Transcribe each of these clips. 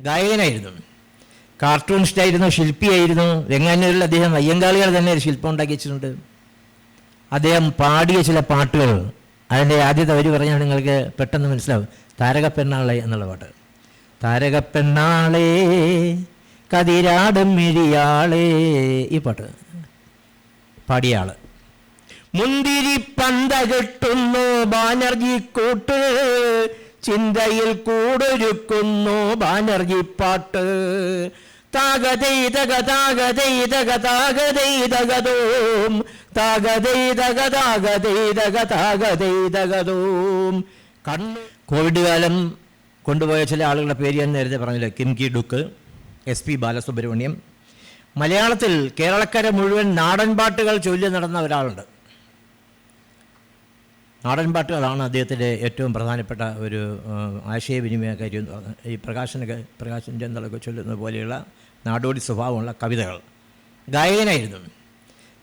ഗായകനായിരുന്നു. കാർട്ടൂണിസ്റ്റായിരുന്നു ശില്പിയായിരുന്നു. രംഗാനൂരിൽ അദ്ദേഹം അയ്യങ്കാളികൾ തന്നെ ഒരു ശില്പം ഉണ്ടാക്കി വെച്ചിട്ടുണ്ട്. അദ്ദേഹം പാടിയ ചില പാട്ടുകൾ അതിന്റെ ആദ്യത്തെ വരി പറഞ്ഞാൽ നിങ്ങൾക്ക് പെട്ടെന്ന് മനസ്സിലാവും. താരകപ്പെണ്ണാളെ എന്നുള്ള പാട്ട്. താരകപ്പെണ്ണാളേ കതിരാടും മിഴിയാളേ ഈ പാട്ട് പാടിയ ആൾ. മുന്തിരി പന്ത കെട്ടുന്നു ബാനർജി കൂട്ട് ചിന്തയിൽ കൂടൊരുക്കുന്നു ബാനർജി പാട്ട് താകതൈതക താകതൈതകതോം കണ്ണു കോവിഡ് കാലം കൊണ്ടുപോയ ചില ആളുകളുടെ പേര് ഞാൻ നേരത്തെ പറഞ്ഞില്ല? Kim Ki Duk S P Balasubrahmanyam. മലയാളത്തിൽ കേരളക്കര മുഴുവൻ നാടൻ പാട്ടുകൾ ചൊല്ലി നടന്ന ഒരാളുണ്ട്. നാടൻ അതാണ് അദ്ദേഹത്തിന്റെ ഏറ്റവും പ്രധാനപ്പെട്ട ഒരു ആശയവിനിമയ കാര്യം. എന്ന്. ഈ പ്രകാശന പ്രകാശൻ ചന്ദ്രൊക്കെ ചൊല്ലുന്ന പോലെയുള്ള നാടോടി സ്വഭാവമുള്ള കവിതകൾ. ഗായകനായിരുന്നു.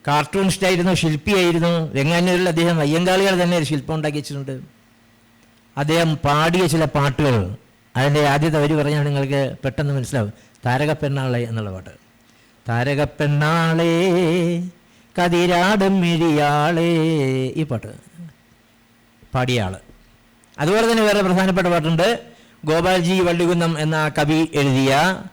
കാർട്ടൂണിസ്റ്റായിരുന്നു ശില്പിയായിരുന്നു. വെങ്ങാനൂരിൽ അദ്ദേഹം അയ്യങ്കാളികൾ തന്നെ ഒരു ശില്പം ഉണ്ടാക്കി വെച്ചിട്ടുണ്ട്. അദ്ദേഹം പാടിയ ചില പാട്ടുകൾ അതിന്റെ ആദ്യത്തെ വരി പറഞ്ഞാൽ നിങ്ങൾക്ക് പെട്ടെന്ന് മനസ്സിലാവും. താരകപ്പെണ്ണാളെ എന്നുള്ള പാട്ട്. താരകപ്പെണ്ണാളേ കതിരാടും മിഴിയാളേ ഈ പാട്ട്. പാടിയ അതുപോലെ തന്നെ വേറെ പ്രധാനപ്പെട്ട പാട്ടുണ്ട്. ഗോപാൽജി വള്ളികുന്നം എന്ന കവി എഴുതിയ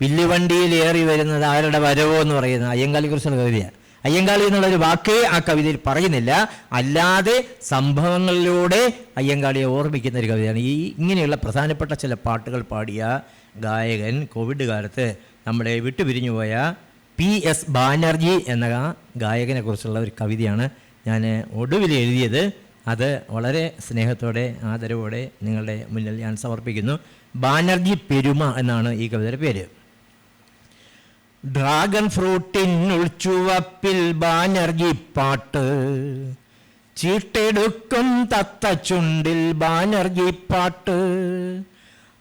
വില്ലുവണ്ടിയിൽ ഏറി വരുന്നത് ആരുടെ വരവോ എന്ന് പറയുന്ന അയ്യങ്കാളി കുറിച്ചുള്ള കവിതയാണ്. അയ്യങ്കാളി എന്നുള്ള ഒരു വാക്കേ ആ കവിതയിൽ പറയുന്നില്ല. അല്ലാതെ സംഭവങ്ങളിലൂടെ അയ്യങ്കാളിയെ ഓർമ്മിക്കുന്ന ഒരു കവിതയാണ്. ഈ ഇങ്ങനെയുള്ള പ്രധാനപ്പെട്ട ചില പാട്ടുകൾ പാടിയ ഗായകൻ കോവിഡ് കാലത്ത് നമ്മളെ വിട്ടുപിരിഞ്ഞു പോയ പി എസ് ബാനർജി എന്ന ഗായകനെക്കുറിച്ചുള്ള ഒരു കവിതയാണ് ഞാൻ ഒടുവിൽ എഴുതിയത്. അത് വളരെ സ്നേഹത്തോടെ ആദരവോടെ നിങ്ങളുടെ മുന്നിൽ ഞാൻ സമർപ്പിക്കുന്നു. ബാനർജി പെരുമ എന്നാണ് ഈ കവിതയുടെ പേര്. ഡ്രാഗൺ ഫ്രൂട്ടിനുൾച്ചുവപ്പിൽ ബാനർജി പാട്ട്. ചീട്ടെടുക്കും തത്തച്ചുണ്ടിൽ ബാനർജി പാട്ട്.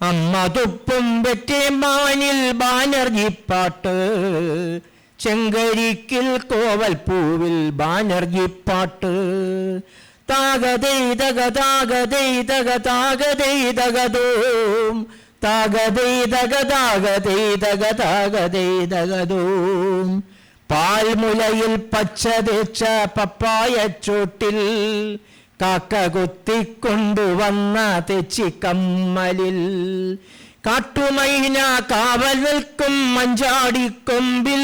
അമ്മ തുപ്പും വെറ്റേമാനിൽ ബാനർജി പാട്ട്. ചെങ്കരിക്കിൽ പൂവിൽ ബാനർജി പാട്ട്. താകതൈതക താകതൈതകതോം പാൽമുലയിൽ പച്ച തേച്ച പപ്പായച്ചോട്ടിൽ കാക്ക കൊത്തിക്കൊണ്ടുവന്ന തെച്ചിക്കമ്മലിൽ കാട്ടുമൈന കാവൽ നിൽക്കും മഞ്ചാടിക്കൊമ്പിൽ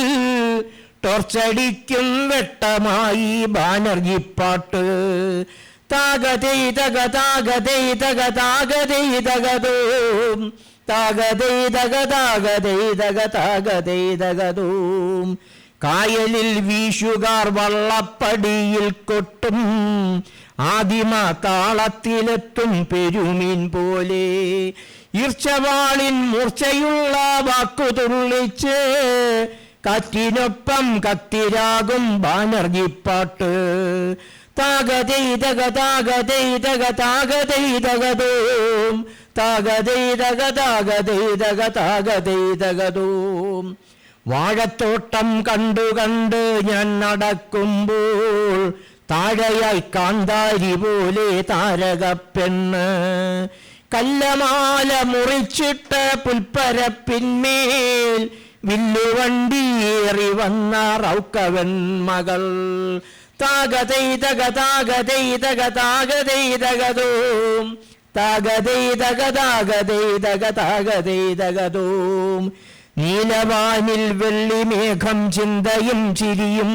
ടോർച്ചടിക്കും വെട്ടമായി ബാനർജി പാട്ട് താകതൈതക താകതൈതക താകതൈതകതോം താകതൈതക താകതൈതക താകതൈതകതോം കായലിൽ വീശുകാർ വള്ളപ്പടിയിൽ കൊട്ടും. ആദിമ താളത്തിലെത്തും പെരുമീൻ പോലെ. ഈർച്ചവാളിൻ മൂർച്ചയുള്ള വാക്കു തുള്ളിച്ച് കാറ്റിനൊപ്പം കത്തിരാകും ബാനർജി പാട്ട് താഗതൈതകതാഗതൈതകതാഗതൈതകതോം താകതൈതകതോം വാഴത്തോട്ടം കണ്ടു കണ്ട് ഞാൻ നടക്കുമ്പോൾ താഴയായി കാന്താരി പോലെ താരകപ്പെണ്ണ്. കല്ലമാല മുറിച്ചിട്ട് പുൽപ്പരപ്പിന്മേൽ വില്ലുവണ്ടിയേറി വന്ന റൗക്കവൻ മകൾ. താകതൈതക താകതൈതകതോം നീലവാനിൽ വെള്ളിമേഘം ചിന്തയും ചിരിയും.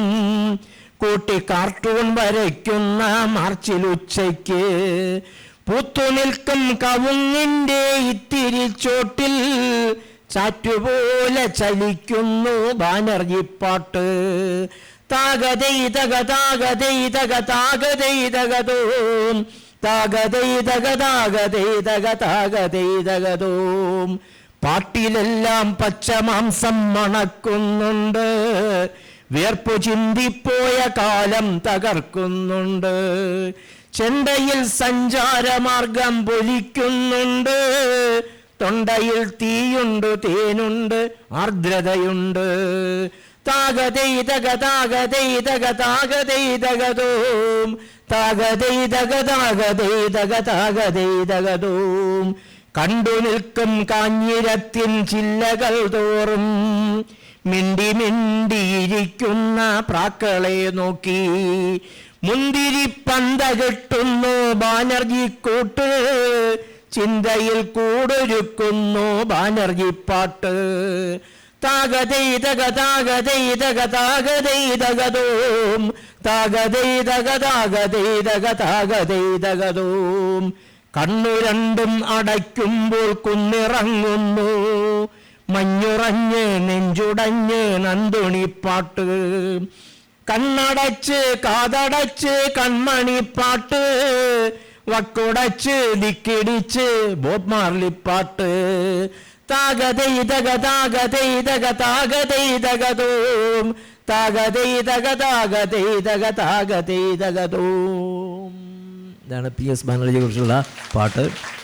കൂട്ടി കാർട്ടൂൺ വരയ്ക്കുന്ന മാർച്ചിൽ ഉച്ചയ്ക്ക്. പൂത്തുനിൽക്കും കവുങ്ങിന്റെ ഇത്തിരി ചോട്ടിൽ. ചാറ്റുപോലെ ചലിക്കുന്നു ബാനർജി പാട്ട് താകതൈതക താകതൈതക താകതൈതകതോം താകതൈതക താകതൈതക താകതൈതകതോം പാട്ടിലെല്ലാം പച്ചമാംസം മണക്കുന്നുണ്ട്. വേർപ്പു ചിന്തിപ്പോയ കാലം തകർക്കുന്നുണ്ട്. ചെണ്ടയിൽ സഞ്ചാരമാർഗം പൊലിക്കുന്നുണ്ട്. തൊണ്ടയിൽ തീയുണ്ട് തേനുണ്ട് ആർദ്രതയുണ്ട്. താകതൈതക കണ്ടു നിൽക്കും കാഞ്ഞിരത്തിൻ ചില്ലകൾ തോറും. മിണ്ടി മിണ്ടിയിരിക്കുന്ന പ്രാക്കളെ നോക്കി. മുന്തിരി പന്ത കിട്ടുന്നു ബാനർജി കൂട്ട്. ചിന്തയിൽ കൂടൊരുക്കുന്നു ബാനർജി പാട്ട് താഗതൈതകതാഗതൈതകതാഗതൈതകതോം താഗതൈതകതാഗതൈതകതാഗതൈതകതോം കണ്ണു രണ്ടും അടയ്ക്കുമ്പോൾ കുന്നിറങ്ങുന്നു. മഞ്ഞുറഞ്ഞ് നെഞ്ചുടഞ്ഞ് നന്ദുണിപ്പാട്ട്. കണ്ണടച്ച് കാതടച്ച് കൺമണിപ്പാട്ട്. വക്കുടച്ച് ദിക്കിടിച്ച് ബോബ് താകതൈതകതോം താകതൈതക താകതൈതക താകതൈതകതോം ഇതാണ് പി എസ് ബാനർജിയെ കുറിച്ചുള്ള പാട്ട്.